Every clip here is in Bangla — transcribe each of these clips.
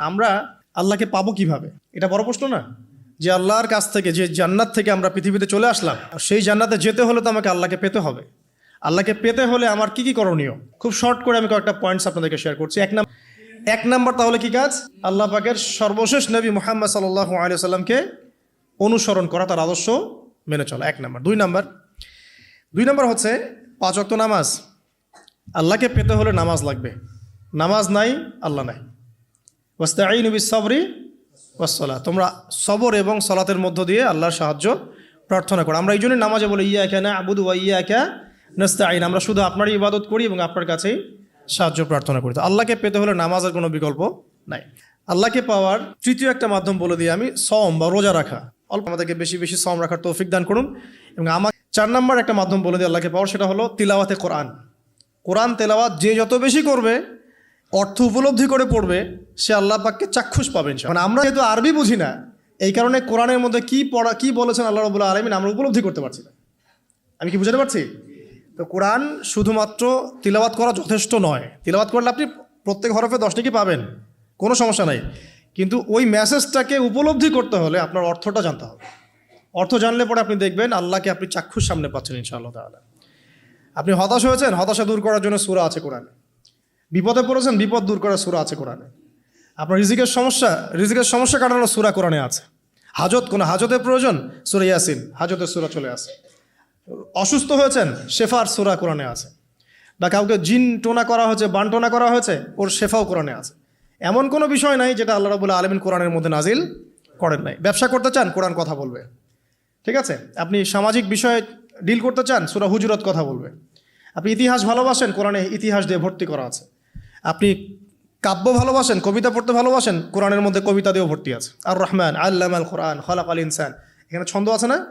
আমরা আল্লাহকে পাবো কীভাবে? এটা বড় প্রশ্ন না? যে আল্লাহর কাছ থেকে, যে জান্নাত থেকে আমরা পৃথিবীতে চলে আসলাম সেই জান্নাতে যেতে হলে তো আমাকে আল্লাহকে পেতে হবে। আল্লাহকে পেতে হলে আমার কি কি করণীয়? খুব শর্ট করে আমি কয়েকটা পয়েন্টস আপনাদেরকে শেয়ার করছি। এক নাম্বার এক নাম্বার তাহলে কি কাজ? আল্লাহ পাকের সর্বশেষ নবী মোহাম্মদ সাল্লাহ আলিয়া সাল্লামকে অনুসরণ করা, তার আদর্শ মেনে চলা। এক নাম্বার। দুই নাম্বার। দুই নাম্বার হচ্ছে পাঁচ অক্ত নামাজ। আল্লাহকে পেতে হলে নামাজ লাগবে। নামাজ নাই, আল্লাহ নাই। ওয়াস্তাঈন বিস সবরি ওয়াসলা তোমরা সবর এবং সলাতের মধ্য দিয়ে আল্লাহর সাহায্য প্রার্থনা করো। আমরা এই জন্যই নামাজে বলি ইয়া কে না আবুদু ওয়া ইয়া কে নাস্তাঈন। আমরা শুধু আপনারই ইবাদত করি এবং আপনার কাছেই সাহায্য প্রার্থনা করি। তো আল্লাহকে পেতে হলে নামাজের কোনো বিকল্প নাই। আল্লাহকে পাওয়ার তৃতীয় একটা মাধ্যম বলে দিই আমি সম বা রোজা রাখা। অল্প আমাদেরকে বেশি বেশি সম রাখার তৌফিক দান করুন। এবং আমার চার নম্বর একটা মাধ্যম বলে দিই আল্লাহকে পাওয়ার, সেটা হলো তিলাওয়াতে কোরআন। কোরআন, তেলাওয়াত যে যত বেশি করবে অর্থ উপলব্ধি করে পড়বে, সে আল্লাহ পাককে চাক্ষুষ পাবেন মানে আমরা যেহেতু আরবি বুঝি না, এই কারণে কোরআনের মধ্যে কি পড়া কি বলেছেন আল্লাহ রবুল্লা আলমিন আমরা উপলব্ধি করতে পারছি না। আমি কি বুঝাতে পারছি? তো কোরআন শুধুমাত্র তিলাবাত করা যথেষ্ট নয়। তিলাবাত করলে আপনি প্রত্যেক হরফে দশটি কি পাবেন, কোনো সমস্যা নাই। কিন্তু ওই মেসেজটাকে উপলব্ধি করতে হলে আপনার অর্থটা জানতে হবে। অর্থ জানলে পরে আপনি দেখবেন আল্লাহকে আপনি চাক্ষুষ সামনে পাচ্ছেন ইনশাআল্লাহ তাআলা। আপনি হতাশ হয়েছেন? হতাশা দূর করার জন্য সুরা আছে কোরআনে। বিপদে পড়েছেন, বিপদ দূর করার সুরা আছে কোরআনে। আপনার রিজিকের সমস্যা রিজিকের সমস্যা কাটানোর সুরা কোরআনে আছে। হাজত, কোনো হাজতের প্রয়োজন? সুরা ইয়াসিন, হাজতের সুরা চলে আসে। অসুস্থ হয়েছেন, শেফার সুরা কোরআনে আছে। বা কাউকে জিন টোনা করা হয়েছে, বান টোনা করা হয়েছে, ওর শেফাও কোরআনে আছে। এমন কোনো বিষয় নাই যেটা আল্লাহ রবুল্লা আলমিন কোরআনের মধ্যে নাজিল করেন নাই। ব্যবসা করতে চান, কোরআন কথা বলবে। ঠিক আছে? আপনি সামাজিক বিষয়ে ডিল করতে চান, সুরা হুজুরত কথা বলবে। আপনি ইতিহাস ভালোবাসেন, কোরআনে ইতিহাস দিয়ে ভর্তি করা আছে। আপনি কাব্য ভালোবাসেন, কবিতা পড়তে ভালোবাসেন, কোরআনের মধ্যে কবিতা দিয়েও ভর্তি আছে। আর রহমান আল্লাম আল কোরআন খলাক আল ইনসান। এখানে ছন্দ আছে না?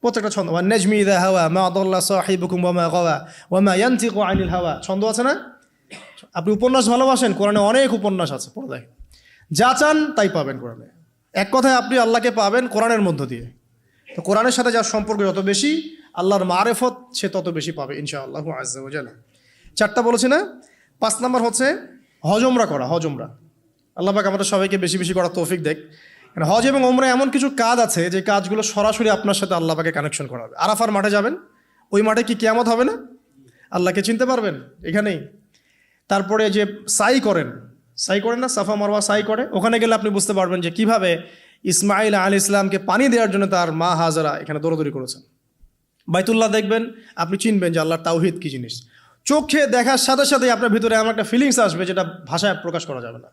প্রত্যেকটা ছন্দ। ওয়া নেজমি দা হাওয়া, মা আদল্লা সাহিবুকুম ওয়ামা গাওয়া ওয়ামা ইয়ান্তিকু আনিল হাওয়া। ছন্দ আছে না? আপনি উপন্যাস ভালোবাসেন, কোরআনে অনেক উপন্যাস আছে পড়ে যা চান তাই পাবেন কোরআনে। এক কথায় আপনি আল্লাহকে পাবেন কোরআনের মধ্য দিয়ে। তো কোরআনের সাথে যার সম্পর্ক যত বেশি, আল্লাহর মারেফত সে তত বেশি পাবে, ইনশাআল্লাহ আজ্জাল চারটা বলেছি না? পাঁচ নাম্বার হচ্ছে হজমরা করা, হজমরা। আল্লাহ পাক আমাদের সবাইকে বেশি বেশি করার তৌফিক দেখ। হজ এবং ওমরা এমন কিছু কাজ আছে যে কাজগুলো সরাসরি আপনার সাথে আল্লাহ পাকে কানেকশন করা হবে। আরাফার মাঠে যাবেন, ওই মাঠে কি কেয়ামত হবে না? আল্লাহকে চিনতে পারবেন, এখানেই। তারপরে যে সাই করেন সাই করেন না, সাফা মারওয়া সাই করে, ওখানে গেলে আপনি বুঝতে পারবেন যে কীভাবে ইসমাইল আল ইসলামকে পানি দেওয়ার জন্য তার মা হাজারা এখানে দৌড়দৌড়ি করেছেন। বাইতুল্লাহ দেখবেন, আপনি চিনবেন যে আল্লাহর তাওহিদ কী জিনিস। চোখে দেখার সাথে সাথে আপনার ভিতরে এমন একটা ফিলিংস আসবে যেটা ভাষায় প্রকাশ করা যাবে না।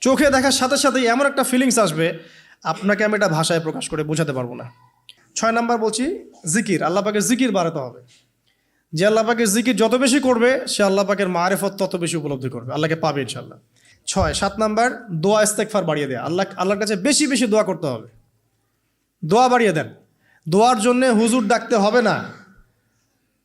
চোখে দেখার সাথে সাথেই এমন একটা ফিলিংস আসবে, আপনাকে আমি এটা ভাষায় প্রকাশ করে বোঝাতে পারব না। ছয় নাম্বার বলছি, জিকির। আল্লাহ পাকের জিকির বাড়াতে হবে। যে আল্লাহ পাকের জিকির যত বেশি করবে, সে আল্লাহ পাকের মারেফত তত বেশি উপলব্ধি করবে। আল্লাহকে পাবে ইনশাল্লাহ ছয়, সাত নাম্বার, দোয়া ইস্তেকফার বাড়িয়ে দেয়। আল্লাহ, আল্লাহর কাছে বেশি বেশি দোয়া করতে হবে। দোয়া বাড়িয়ে দেন। দোয়ার জন্যে হুজুর ডাকতে হবে না।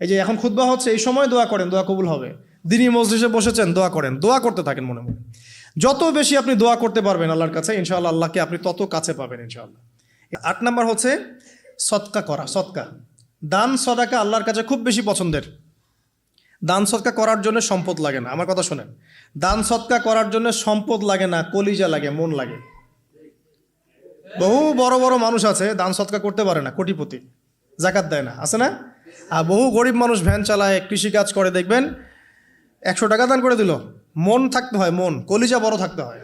এই যে এখন খুতবা হচ্ছে, এই সময় দোয়া করেন, দোয়া কবুল হবে। দিনই মসজিদে বসেছেন, দোয়া করেন, দোয়া করতে থাকেন মনে মনে। যত বেশি আপনি দোয়া করতে পারবেন আল্লাহর কাছে, ইনশাআল্লাহ আল্লাহকে আপনি তত কাছে পাবেন, ইনশাআল্লাহ। আট নাম্বার হচ্ছে, সৎকা করা, সৎকা। দান, সদাকা আল্লাহর কাছে খুব বেশি পছন্দের। দান, সৎকা করার জন্য সম্পদ লাগে না। আমার কথা শোনেন। দান, সৎকা করার জন্য সম্পদ লাগে না, কলিজা লাগে, মন লাগে। বহু বড় বড় মানুষ আছে, দান, সৎকা করতে পারে না, কোটিপতি। জাকাত দেয় না। আছে না? আর বহু গরিব মানুষ ভ্যান চালায় কৃষিকাজ করে, দেখবেন, একশো টাকা দান করে দিল। মন থাকতে হয়, মন, কলিজা বড় থাকতে হয়।